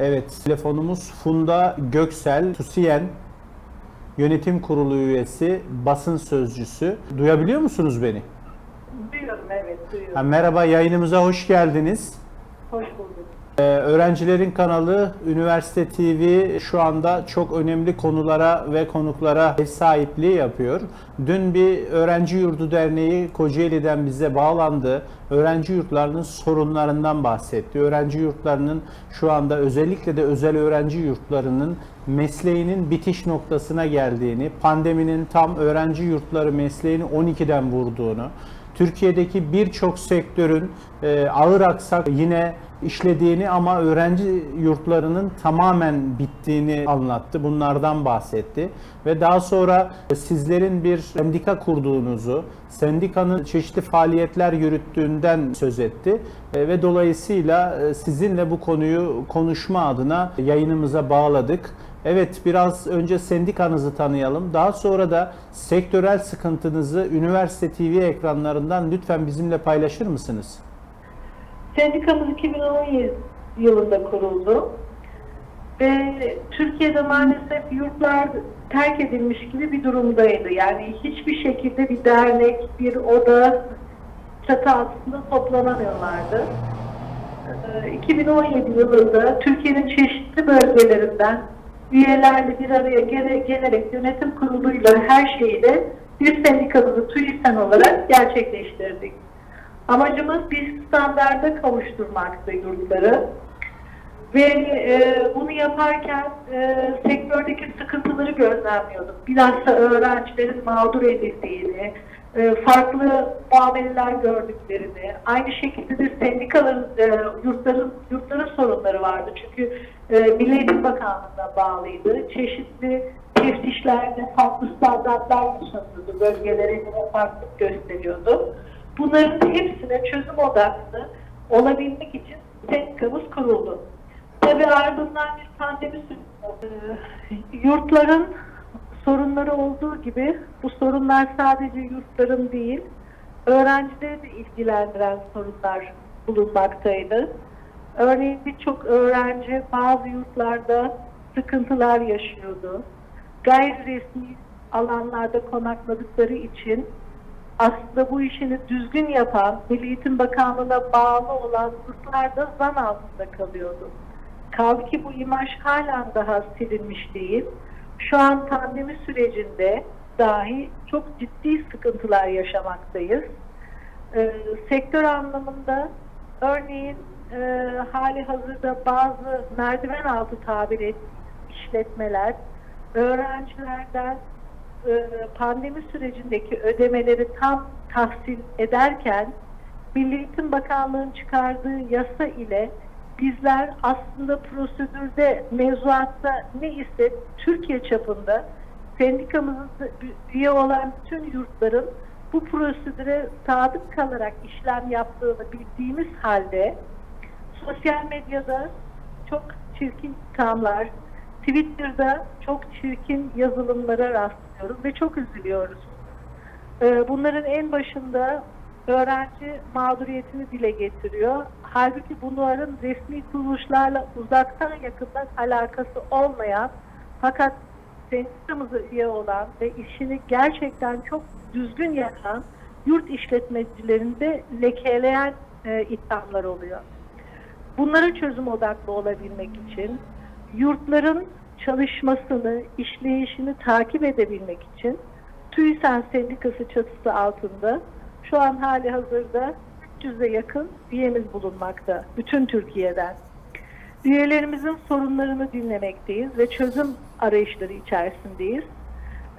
Evet, telefonumuz Funda Göksel, TUSİYEN Yönetim Kurulu üyesi, basın sözcüsü. Duyabiliyor musunuz beni? Duyuyorum evet duyuyorum. Ha, merhaba, yayınımıza hoş geldiniz. Ee, öğrencilerin kanalı Üniversite TV şu anda çok önemli konulara ve konuklara ev sahipliği yapıyor. Dün bir öğrenci yurdu derneği Kocaeli'den bize bağlandı. Öğrenci yurtlarının sorunlarından bahsetti. Öğrenci yurtlarının şu anda özellikle de özel öğrenci yurtlarının mesleğinin bitiş noktasına geldiğini, pandeminin tam öğrenci yurtları mesleğini 12'den vurduğunu, Türkiye'deki birçok sektörün e, ağır aksak yine işlediğini ama öğrenci yurtlarının tamamen bittiğini anlattı. Bunlardan bahsetti. Ve daha sonra sizlerin bir sendika kurduğunuzu, sendikanın çeşitli faaliyetler yürüttüğünden söz etti. E, ve dolayısıyla e, sizinle bu konuyu konuşma adına yayınımıza bağladık. Evet biraz önce sendikanızı tanıyalım. Daha sonra da sektörel sıkıntınızı Üniversite TV ekranlarından lütfen bizimle paylaşır mısınız? Sendikamız 2017 yılında kuruldu. Ve Türkiye'de maalesef yurtlar terk edilmiş gibi bir durumdaydı. Yani hiçbir şekilde bir dernek, bir oda çatı altında toplanamıyorlardı. Ee, 2017 yılında Türkiye'nin çeşitli bölgelerinden üyelerle bir araya gele- gelerek yönetim kuruluyla her şeyle bir sendikamızı TÜİSEN olarak gerçekleştirdik. Amacımız bir standarda kavuşturmaktı yurtları. Ve e, bunu yaparken e, sektördeki sıkıntıları gözlemliyorduk. Bilhassa öğrencilerin mağdur edildiğini, e, farklı muameleler gördüklerini, aynı şekilde de sendikaların, e, yurtların, yurtların sorunları vardı. Çünkü e, Milli Eğitim Bakanlığı'na bağlıydı. Çeşitli teftişlerde farklı standartlar yaşanıyordu. Bölgelere göre farklılık gösteriyordu. Bunların hepsine çözüm odaklı olabilmek için sendikamız kuruldu. Tabii ardından bir pandemi süreci. Ee, Yurtların sorunları olduğu gibi bu sorunlar sadece yurtların değil, öğrencileri de ilgilendiren sorunlar bulunmaktaydı. Örneğin birçok öğrenci bazı yurtlarda sıkıntılar yaşıyordu. Gayri resmi alanlarda konakladıkları için aslında bu işini düzgün yapan Milli Eğitim Bakanlığı'na bağlı olan yurtlar da zan altında kalıyordu. Kaldı ki bu imaj halen daha silinmiş değil. Şu an pandemi sürecinde dahi çok ciddi sıkıntılar yaşamaktayız. Ee, sektör anlamında örneğin e, hali hazırda bazı merdiven altı tabir et işletmeler öğrencilerden e, pandemi sürecindeki ödemeleri tam tahsil ederken Milli Eğitim Bakanlığı'nın çıkardığı yasa ile bizler aslında prosedürde mevzuatta ne ise Türkiye çapında sendikamızın üye olan bütün yurtların bu prosedüre sadık kalarak işlem yaptığını bildiğimiz halde sosyal medyada çok çirkin ithamlar, Twitter'da çok çirkin yazılımlara rastlıyoruz ve çok üzülüyoruz. Ee, Bunların en başında öğrenci mağduriyetini dile getiriyor. Halbuki bunların resmi kuruluşlarla uzaktan yakından alakası olmayan fakat sendikamıza üye olan ve işini gerçekten çok düzgün yapan yurt işletmecilerinde lekeleyen e, ithamlar oluyor. Bunlara çözüm odaklı olabilmek için yurtların çalışmasını, işleyişini takip edebilmek için TÜİSEN Sendikası çatısı altında şu an hali hazırda 300'e yakın üyemiz bulunmakta. Bütün Türkiye'den. Üyelerimizin sorunlarını dinlemekteyiz ve çözüm arayışları içerisindeyiz.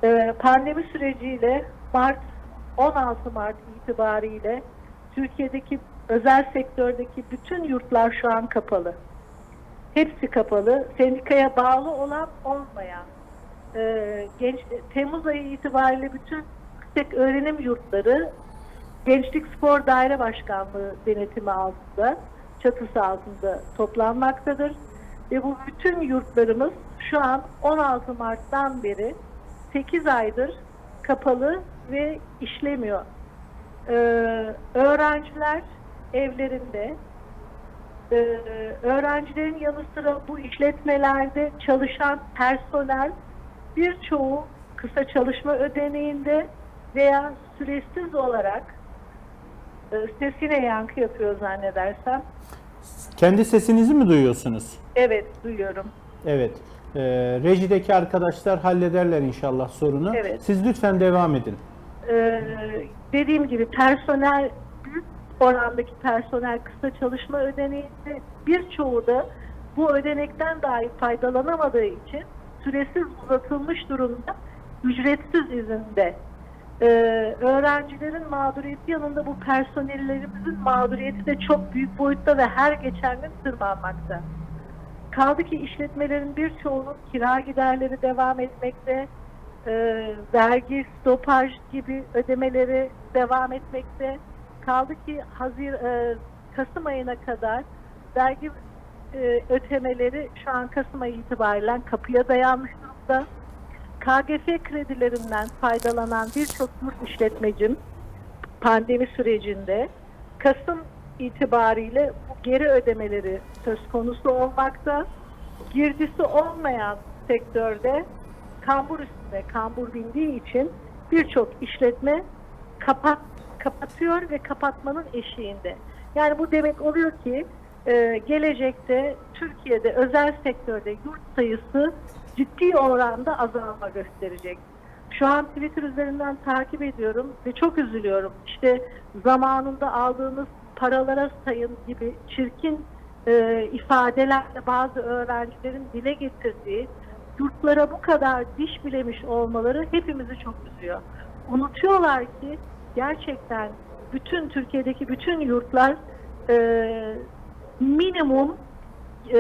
Ee, pandemi süreciyle Mart 16 Mart itibariyle Türkiye'deki özel sektördeki bütün yurtlar şu an kapalı. Hepsi kapalı. Sendikaya bağlı olan olmayan. Ee, genç, Temmuz ayı itibariyle bütün yüksek öğrenim yurtları Gençlik Spor Daire Başkanlığı denetimi altında, çatısı altında toplanmaktadır. Ve bu bütün yurtlarımız şu an 16 Mart'tan beri 8 aydır kapalı ve işlemiyor. Ee, öğrenciler evlerinde e, öğrencilerin yanı sıra bu işletmelerde çalışan personel birçoğu kısa çalışma ödeneğinde veya süresiz olarak e, sesine yankı yapıyor zannedersem. Kendi sesinizi mi duyuyorsunuz? Evet duyuyorum. Evet. Ee, rejideki arkadaşlar hallederler inşallah sorunu. Evet. Siz lütfen devam edin. Ee, dediğim gibi personel orandaki personel kısa çalışma ödeneğinde birçoğu da bu ödenekten dahi faydalanamadığı için süresiz uzatılmış durumda ücretsiz izinde. Ee, öğrencilerin mağduriyeti yanında bu personellerimizin mağduriyeti de çok büyük boyutta ve her geçen gün tırmanmakta. Kaldı ki işletmelerin birçoğunun kira giderleri devam etmekte, e, vergi, stopaj gibi ödemeleri devam etmekte. Kaldı ki Hazir, e, Kasım ayına kadar vergi e, ödemeleri şu an Kasım ayı itibariyle kapıya dayanmış durumda. KGF kredilerinden faydalanan birçok yurt işletmecim pandemi sürecinde Kasım itibariyle bu geri ödemeleri söz konusu olmakta. Girdisi olmayan sektörde kambur üstünde kambur bindiği için birçok işletme kapat kapatıyor ve kapatmanın eşiğinde. Yani bu demek oluyor ki e, gelecekte Türkiye'de özel sektörde yurt sayısı ciddi oranda azalma gösterecek. Şu an Twitter üzerinden takip ediyorum ve çok üzülüyorum. İşte zamanında aldığınız paralara sayın gibi çirkin e, ifadelerle bazı öğrencilerin dile getirdiği yurtlara bu kadar diş bilemiş olmaları hepimizi çok üzüyor. Unutuyorlar ki gerçekten bütün Türkiye'deki bütün yurtlar e, minimum e,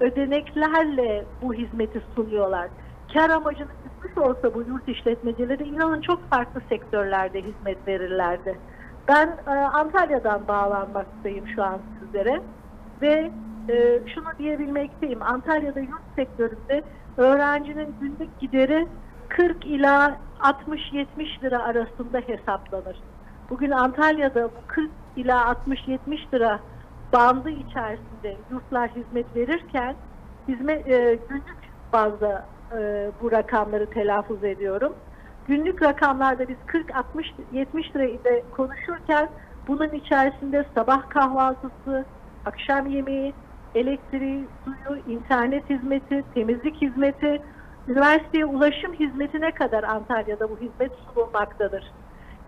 ödeneklerle bu hizmeti sunuyorlar. Kar amacını tutmuş olsa bu yurt işletmecileri inanın çok farklı sektörlerde hizmet verirlerdi. Ben e, Antalya'dan bağlanmaktayım şu an sizlere ve e, şunu diyebilmekteyim. Antalya'da yurt sektöründe öğrencinin günlük gideri 40 ila 60-70 lira arasında hesaplanır. Bugün Antalya'da bu 40 ila 60-70 lira bandı içerisinde yurtlar hizmet verirken hizmet e, günlük bazda e, bu rakamları telaffuz ediyorum. Günlük rakamlarda biz 40 60 70 lira ile konuşurken bunun içerisinde sabah kahvaltısı, akşam yemeği, elektriği, suyu, internet hizmeti, temizlik hizmeti, üniversiteye ulaşım hizmetine kadar Antalya'da bu hizmet sunulmaktadır.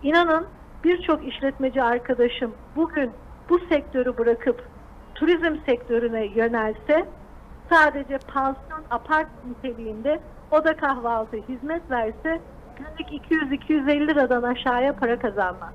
İnanın birçok işletmeci arkadaşım bugün bu sektörü bırakıp turizm sektörüne yönelse sadece pansiyon apart niteliğinde oda kahvaltı hizmet verse günlük 200-250 liradan aşağıya para kazanmaz.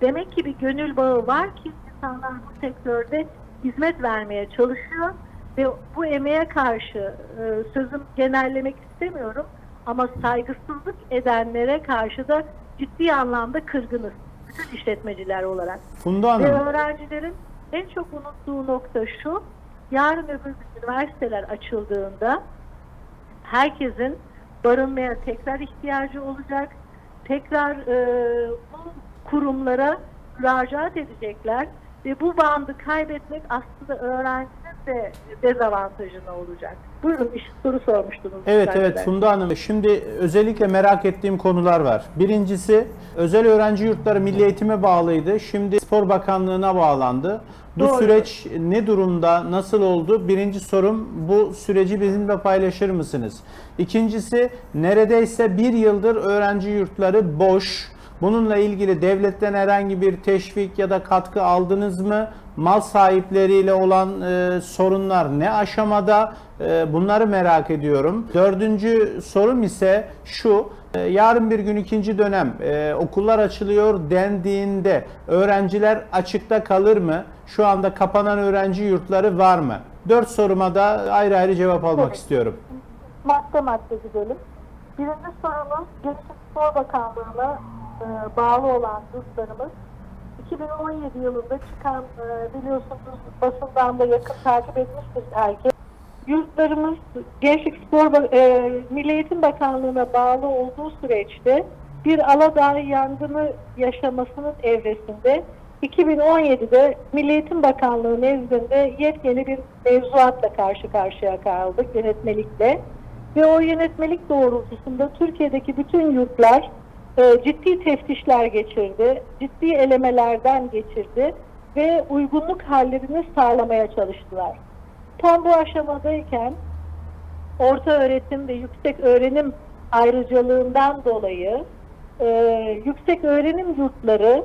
Demek ki bir gönül bağı var ki insanlar bu sektörde hizmet vermeye çalışıyor ve bu emeğe karşı e, sözüm genellemek istemiyorum ama saygısızlık edenlere karşı da ciddi anlamda kırgınız. Bütün işletmeciler olarak. Funda Ve Hanım, öğrencilerin en çok unuttuğu nokta şu, yarın öbür gün üniversiteler açıldığında herkesin barınmaya tekrar ihtiyacı olacak. Tekrar e, bu kurumlara müracaat edecekler ve bu bandı kaybetmek aslında öğrencinin de dezavantajına olacak. Buyurun bir soru sormuştunuz. Evet evet Funda Hanım. Şimdi özellikle merak ettiğim konular var. Birincisi özel öğrenci yurtları Milli Eğitim'e bağlıydı. Şimdi Spor Bakanlığı'na bağlandı. Bu Doğru. süreç ne durumda, nasıl oldu? Birinci sorum bu süreci bizimle paylaşır mısınız? İkincisi neredeyse bir yıldır öğrenci yurtları boş. Bununla ilgili devletten herhangi bir teşvik ya da katkı aldınız mı? Mal sahipleriyle olan e, sorunlar ne aşamada? E, bunları merak ediyorum. Dördüncü sorum ise şu. e, yarın bir gün ikinci dönem e, okullar açılıyor dendiğinde öğrenciler açıkta kalır mı? Şu anda kapanan öğrenci yurtları var mı? Dört soruma da ayrı ayrı cevap almak Evet. istiyorum. madde madde gidelim. Birinci sorumuz Gençlik Spor Bakanlığı'na e, bağlı olan yurtlarımız 2017 yılında çıkan e, biliyorsunuz basından da yakın takip etmiştir herkes. Yurtlarımız Gençlik Spor e, Milli Eğitim Bakanlığı'na bağlı olduğu süreçte bir Aladağ yangını yaşamasının evresinde 2017'de Milli Eğitim Bakanlığı nezdinde yepyeni bir mevzuatla karşı karşıya kaldık yönetmelikle. Ve o yönetmelik doğrultusunda Türkiye'deki bütün yurtlar e, ciddi teftişler geçirdi, ciddi elemelerden geçirdi ve uygunluk hallerini sağlamaya çalıştılar. Tam bu aşamadayken orta öğretim ve yüksek öğrenim ayrıcalığından dolayı e, yüksek öğrenim yurtları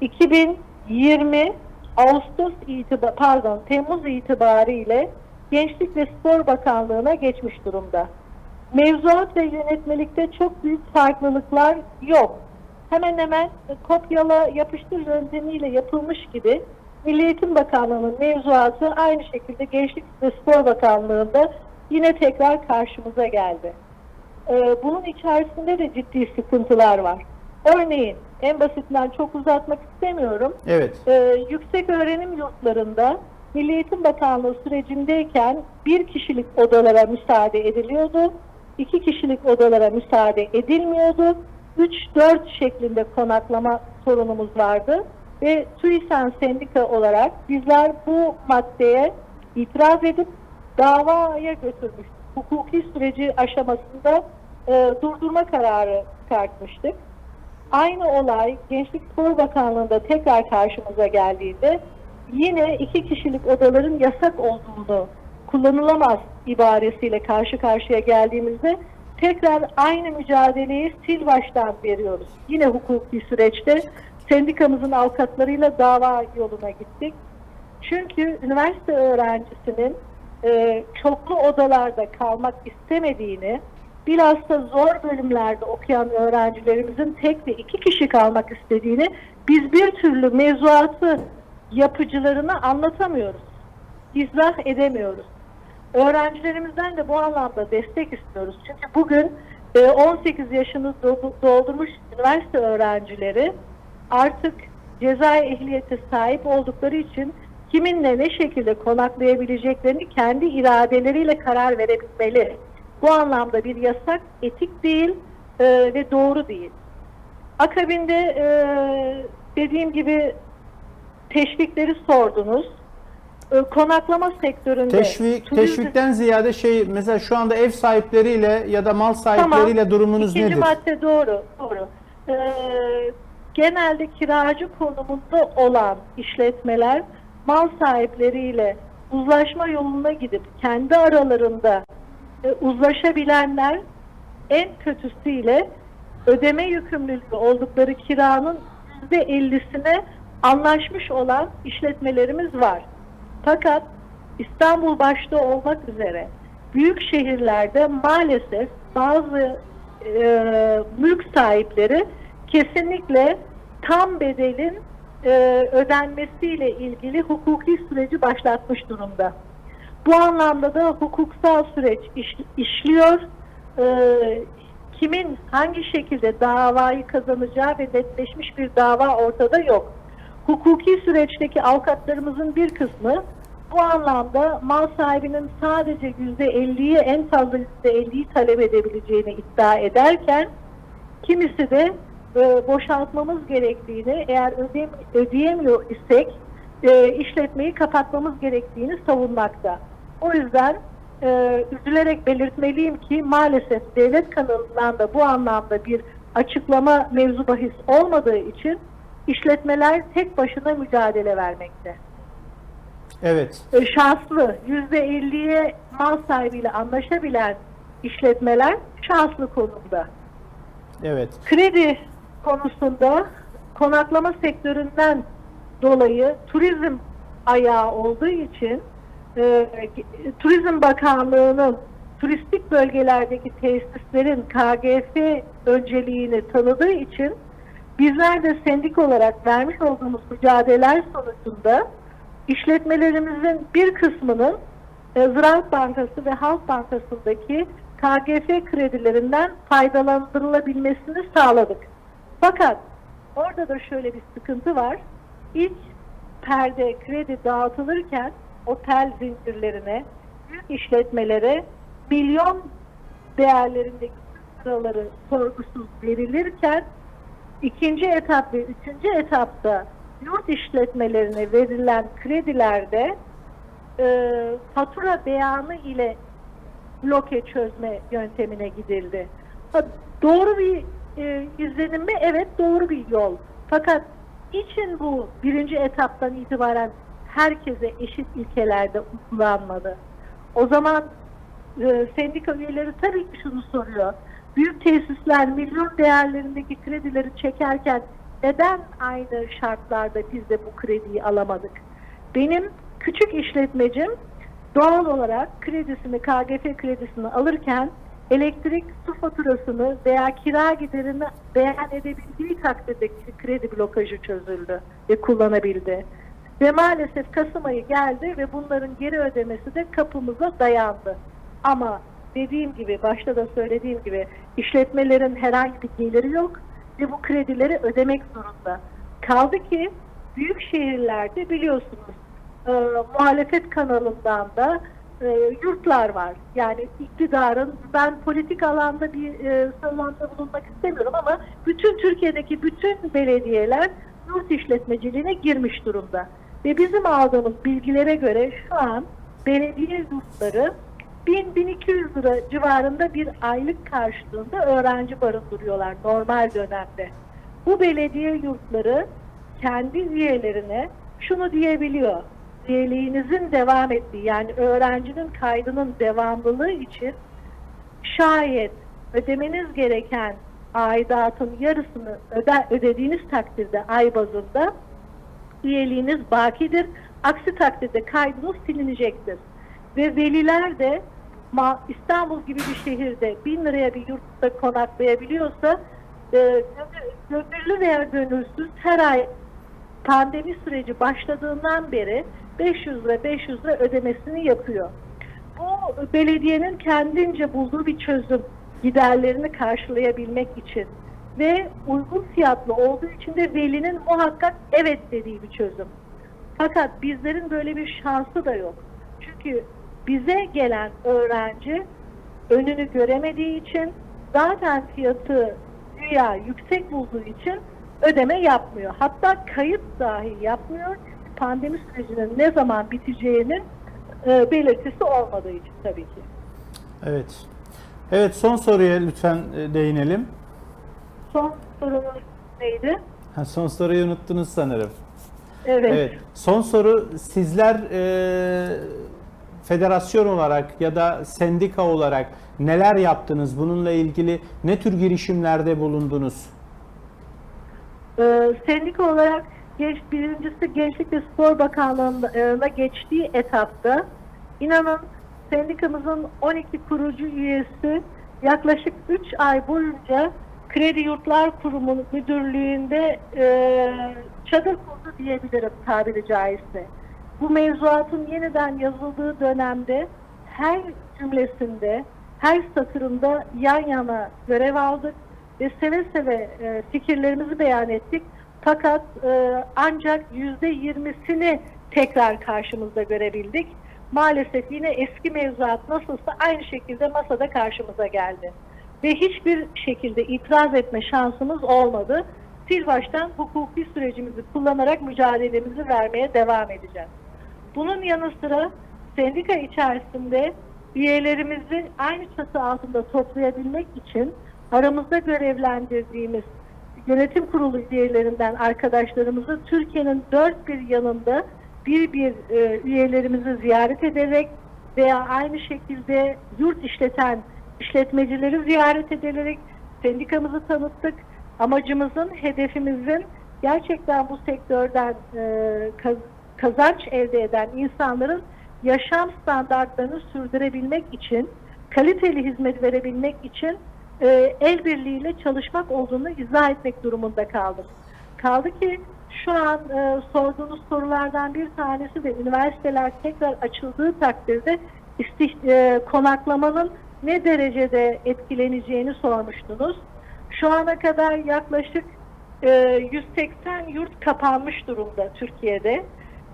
2020 Ağustos itibar pardon Temmuz itibariyle Gençlik ve Spor Bakanlığı'na geçmiş durumda. Mevzuat ve yönetmelikte çok büyük farklılıklar yok. Hemen hemen kopyala yapıştır yöntemiyle yapılmış gibi Milli Eğitim Bakanlığı'nın mevzuatı aynı şekilde Gençlik ve Spor Bakanlığı'nda yine tekrar karşımıza geldi. Ee, bunun içerisinde de ciddi sıkıntılar var. Örneğin en basitinden çok uzatmak istemiyorum. Evet. Ee, yüksek öğrenim yurtlarında Milli Eğitim Bakanlığı sürecindeyken bir kişilik odalara müsaade ediliyordu. İki kişilik odalara müsaade edilmiyordu. 3-4 şeklinde konaklama sorunumuz vardı. Ve TÜİSEN sendika olarak bizler bu maddeye itiraz edip davaya götürmüştük. Hukuki süreci aşamasında e, durdurma kararı çıkartmıştık. Aynı olay Gençlik Spor Bakanlığı'nda tekrar karşımıza geldiğinde yine iki kişilik odaların yasak olduğunu kullanılamaz ibaresiyle karşı karşıya geldiğimizde tekrar aynı mücadeleyi sil baştan veriyoruz. Yine hukuki süreçte sendikamızın avukatlarıyla dava yoluna gittik. Çünkü üniversite öğrencisinin e, çoklu odalarda kalmak istemediğini, bilhassa zor bölümlerde okuyan öğrencilerimizin tek ve iki kişi kalmak istediğini biz bir türlü mevzuatı yapıcılarına anlatamıyoruz. İzah edemiyoruz. Öğrencilerimizden de bu anlamda destek istiyoruz. Çünkü bugün e, 18 yaşını do- doldurmuş üniversite öğrencileri artık ceza ehliyete sahip oldukları için kiminle ne şekilde konaklayabileceklerini kendi iradeleriyle karar verebilmeli. Bu anlamda bir yasak etik değil e, ve doğru değil. Akabinde e, dediğim gibi teşvikleri sordunuz. Konaklama sektöründe Teşvik, turizm- teşvikten ziyade şey mesela şu anda ev sahipleriyle ya da mal sahipleriyle durumunuz İkinci nedir? madde doğru, doğru. Ee, genelde kiracı konumunda olan işletmeler mal sahipleriyle uzlaşma yoluna gidip kendi aralarında e, uzlaşabilenler en kötüsüyle ödeme yükümlülüğü oldukları kiranın %50'sine anlaşmış olan işletmelerimiz var. Fakat İstanbul başta olmak üzere büyük şehirlerde maalesef bazı e, mülk sahipleri kesinlikle tam bedelin e, ödenmesiyle ilgili hukuki süreci başlatmış durumda. Bu anlamda da hukuksal süreç iş- işliyor. E, kimin hangi şekilde davayı kazanacağı ve netleşmiş bir dava ortada yok. Hukuki süreçteki avukatlarımızın bir kısmı bu anlamda mal sahibinin sadece %50'yi en fazla %50'yi talep edebileceğini iddia ederken kimisi de e, boşaltmamız gerektiğini eğer ödeyem, ödeyemiyor isek e, işletmeyi kapatmamız gerektiğini savunmakta. O yüzden e, üzülerek belirtmeliyim ki maalesef devlet kanalından da bu anlamda bir açıklama mevzu bahis olmadığı için işletmeler tek başına mücadele vermekte. Evet. E, şanslı %50'ye mal sahibiyle anlaşabilen işletmeler şanslı konumda. Evet. Kredi konusunda konaklama sektöründen dolayı turizm ayağı olduğu için e, Turizm Bakanlığı'nın turistik bölgelerdeki tesislerin KGF önceliğini tanıdığı için bizler de sendik olarak vermiş olduğumuz mücadeleler sonucunda işletmelerimizin bir kısmının e, Ziraat Bankası ve Halk Bankası'ndaki KGF kredilerinden faydalandırılabilmesini sağladık. Fakat orada da şöyle bir sıkıntı var. İlk perde kredi dağıtılırken otel zincirlerine, büyük işletmelere milyon değerlerindeki sıraları sorgusuz verilirken ikinci etap ve üçüncü etapta yurt işletmelerine verilen kredilerde e, fatura beyanı ile bloke çözme yöntemine gidildi. Doğru bir e, izlenim mi? Evet doğru bir yol. Fakat için bu birinci etaptan itibaren herkese eşit ilkelerde uygulanmadı. O zaman e, sendika üyeleri tabii ki şunu soruyor. Büyük tesisler milyon değerlerindeki kredileri çekerken neden aynı şartlarda biz de bu krediyi alamadık? Benim küçük işletmecim doğal olarak kredisini, KGF kredisini alırken elektrik su faturasını veya kira giderini beyan edebildiği takdirde kredi blokajı çözüldü ve kullanabildi. Ve maalesef Kasım ayı geldi ve bunların geri ödemesi de kapımıza dayandı. Ama dediğim gibi, başta da söylediğim gibi işletmelerin herhangi bir geliri yok ve bu kredileri ödemek zorunda. Kaldı ki büyük şehirlerde biliyorsunuz e, muhalefet kanalından da e, yurtlar var. Yani iktidarın, ben politik alanda bir e, savunmada bulunmak istemiyorum ama bütün Türkiye'deki bütün belediyeler yurt işletmeciliğine girmiş durumda. Ve bizim aldığımız bilgilere göre şu an belediye yurtları 1000-1200 lira civarında bir aylık karşılığında öğrenci barındırıyorlar normal dönemde. Bu belediye yurtları kendi üyelerine şunu diyebiliyor. Üyeliğinizin devam ettiği yani öğrencinin kaydının devamlılığı için şayet ödemeniz gereken aidatın yarısını öde, ödediğiniz takdirde ay bazında üyeliğiniz bakidir. Aksi takdirde kaydınız silinecektir. Ve veliler de İstanbul gibi bir şehirde bin liraya bir yurtta konaklayabiliyorsa e, gönüllü veya gönülsüz her ay pandemi süreci başladığından beri 500 lira 500 lira ödemesini yapıyor. Bu belediyenin kendince bulduğu bir çözüm giderlerini karşılayabilmek için ve uygun fiyatlı olduğu için de velinin muhakkak evet dediği bir çözüm. Fakat bizlerin böyle bir şansı da yok. Çünkü bize gelen öğrenci önünü göremediği için zaten fiyatı güya yüksek bulduğu için ödeme yapmıyor. Hatta kayıt dahi yapmıyor. Pandemi sürecinin ne zaman biteceğinin e, belirtisi olmadığı için tabii ki. Evet. Evet son soruya lütfen e, değinelim. Son sorunuz neydi? Ha, son soruyu unuttunuz sanırım. Evet. Evet. Son soru sizler e, federasyon olarak ya da sendika olarak neler yaptınız? Bununla ilgili ne tür girişimlerde bulundunuz? Ee, sendika olarak genç, birincisi Gençlik ve Spor Bakanlığı'na geçtiği etapta inanın sendikamızın 12 kurucu üyesi yaklaşık 3 ay boyunca Kredi Yurtlar Kurumu müdürlüğünde e, çadır kurdu diyebilirim tabiri caizse. Bu mevzuatın yeniden yazıldığı dönemde her cümlesinde, her satırında yan yana görev aldık ve seve seve e, fikirlerimizi beyan ettik. Fakat e, ancak yüzde yirmisini tekrar karşımızda görebildik. Maalesef yine eski mevzuat nasılsa aynı şekilde masada karşımıza geldi. Ve hiçbir şekilde itiraz etme şansımız olmadı. Sil baştan hukuki sürecimizi kullanarak mücadelemizi vermeye devam edeceğiz. Bunun yanı sıra sendika içerisinde üyelerimizi aynı çatı altında toplayabilmek için aramızda görevlendirdiğimiz yönetim kurulu üyelerinden arkadaşlarımızı Türkiye'nin dört bir yanında bir bir e, üyelerimizi ziyaret ederek veya aynı şekilde yurt işleten işletmecileri ziyaret ederek sendikamızı tanıttık. Amacımızın, hedefimizin gerçekten bu sektörden e, kazanç elde eden insanların yaşam standartlarını sürdürebilmek için, kaliteli hizmet verebilmek için e, el birliğiyle çalışmak olduğunu izah etmek durumunda kaldım. Kaldı ki şu an e, sorduğunuz sorulardan bir tanesi de üniversiteler tekrar açıldığı takdirde istih- e, konaklamanın ne derecede etkileneceğini sormuştunuz. Şu ana kadar yaklaşık e, 180 yurt kapanmış durumda Türkiye'de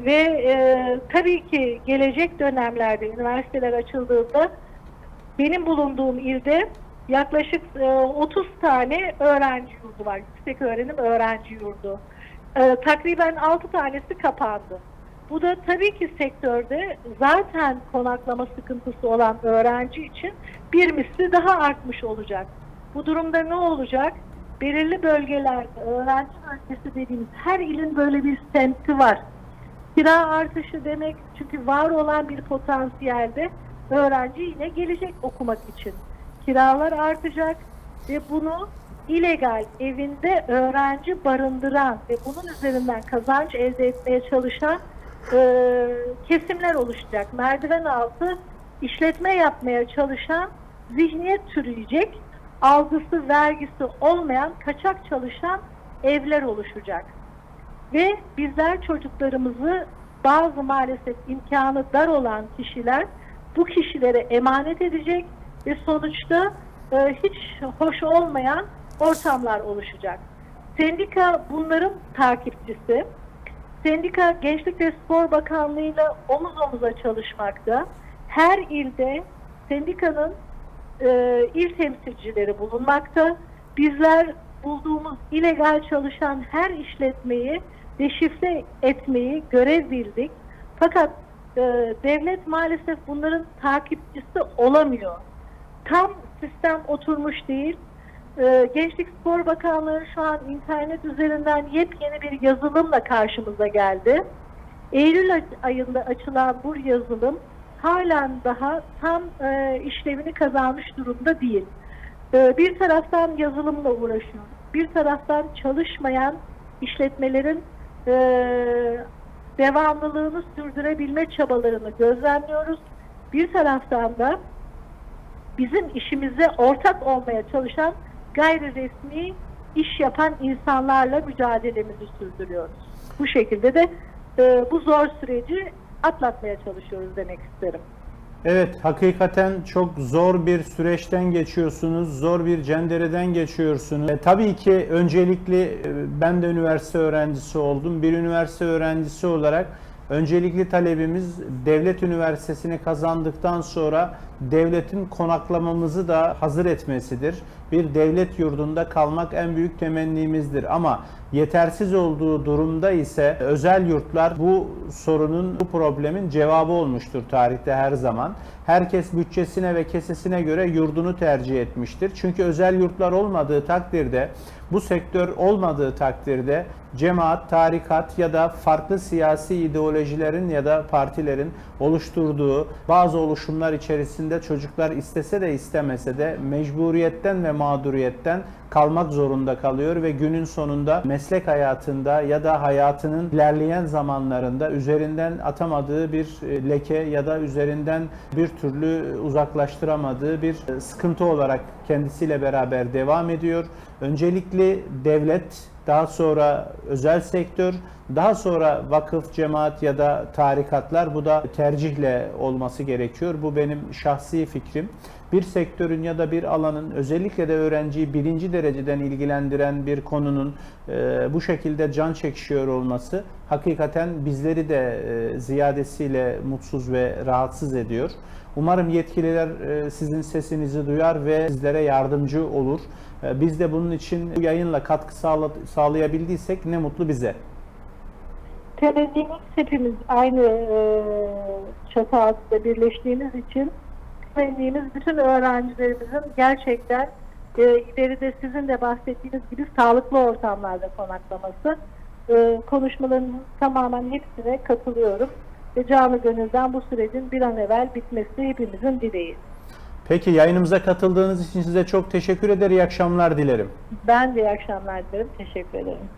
ve e, tabii ki gelecek dönemlerde üniversiteler açıldığında benim bulunduğum ilde yaklaşık e, 30 tane öğrenci yurdu var. Yüksek öğrenim öğrenci yurdu. e, takriben 6 tanesi kapandı. Bu da tabii ki sektörde zaten konaklama sıkıntısı olan öğrenci için bir misli daha artmış olacak. Bu durumda ne olacak? Belirli bölgelerde öğrenci bölgesi dediğimiz her ilin böyle bir semti var. Kira artışı demek çünkü var olan bir potansiyelde öğrenci yine gelecek okumak için. Kiralar artacak ve bunu illegal evinde öğrenci barındıran ve bunun üzerinden kazanç elde etmeye çalışan e, kesimler oluşacak. Merdiven altı işletme yapmaya çalışan zihniyet türüyecek, algısı vergisi olmayan kaçak çalışan evler oluşacak. Ve bizler çocuklarımızı bazı maalesef imkanı dar olan kişiler bu kişilere emanet edecek ve sonuçta e, hiç hoş olmayan ortamlar oluşacak. Sendika bunların takipçisi. Sendika Gençlik ve Spor Bakanlığı ile omuz omuza çalışmakta. Her ilde sendikanın e, il temsilcileri bulunmakta. Bizler bulduğumuz illegal çalışan her işletmeyi deşifre etmeyi görev bildik. Fakat e, devlet maalesef bunların takipçisi olamıyor. Tam sistem oturmuş değil. E, Gençlik Spor Bakanlığı şu an internet üzerinden yepyeni bir yazılımla karşımıza geldi. Eylül ay- ayında açılan bu yazılım halen daha tam e, işlevini kazanmış durumda değil. E, bir taraftan yazılımla uğraşıyoruz. Bir taraftan çalışmayan işletmelerin e, devamlılığını sürdürebilme çabalarını gözlemliyoruz. Bir taraftan da bizim işimize ortak olmaya çalışan gayri resmi iş yapan insanlarla mücadelemizi sürdürüyoruz. Bu şekilde de e, bu zor süreci atlatmaya çalışıyoruz demek isterim. Evet, hakikaten çok zor bir süreçten geçiyorsunuz, zor bir cendereden geçiyorsunuz. E, tabii ki öncelikli e, ben de üniversite öğrencisi oldum. Bir üniversite öğrencisi olarak öncelikli talebimiz devlet üniversitesini kazandıktan sonra devletin konaklamamızı da hazır etmesidir. Bir devlet yurdunda kalmak en büyük temennimizdir ama yetersiz olduğu durumda ise özel yurtlar bu sorunun, bu problemin cevabı olmuştur tarihte her zaman. Herkes bütçesine ve kesesine göre yurdunu tercih etmiştir. Çünkü özel yurtlar olmadığı takdirde, bu sektör olmadığı takdirde cemaat, tarikat ya da farklı siyasi ideolojilerin ya da partilerin oluşturduğu bazı oluşumlar içerisinde çocuklar istese de istemese de mecburiyetten ve mağduriyetten kalmak zorunda kalıyor ve günün sonunda meslek hayatında ya da hayatının ilerleyen zamanlarında üzerinden atamadığı bir e, leke ya da üzerinden bir türlü uzaklaştıramadığı bir e, sıkıntı olarak kendisiyle beraber devam ediyor. Öncelikli devlet, daha sonra özel sektör, daha sonra vakıf, cemaat ya da tarikatlar bu da tercihle olması gerekiyor. Bu benim şahsi fikrim. Bir sektörün ya da bir alanın özellikle de öğrenciyi birinci dereceden ilgilendiren bir konunun e, bu şekilde can çekişiyor olması hakikaten bizleri de e, ziyadesiyle mutsuz ve rahatsız ediyor. Umarım yetkililer e, sizin sesinizi duyar ve sizlere yardımcı olur. E, Biz de bunun için bu yayınla katkı sağla- sağlayabildiysek ne mutlu bize. Temennimiz hepimiz aynı e, çatı altında birleştiğimiz için temennimiz bütün öğrencilerimizin gerçekten e, ileride sizin de bahsettiğiniz gibi sağlıklı ortamlarda konaklaması. E, konuşmalarınızın tamamen hepsine katılıyorum. Ve canı gönülden bu sürecin bir an evvel bitmesi hepimizin dileği. Peki yayınımıza katıldığınız için size çok teşekkür eder. İyi akşamlar dilerim. Ben de iyi akşamlar dilerim. Teşekkür ederim.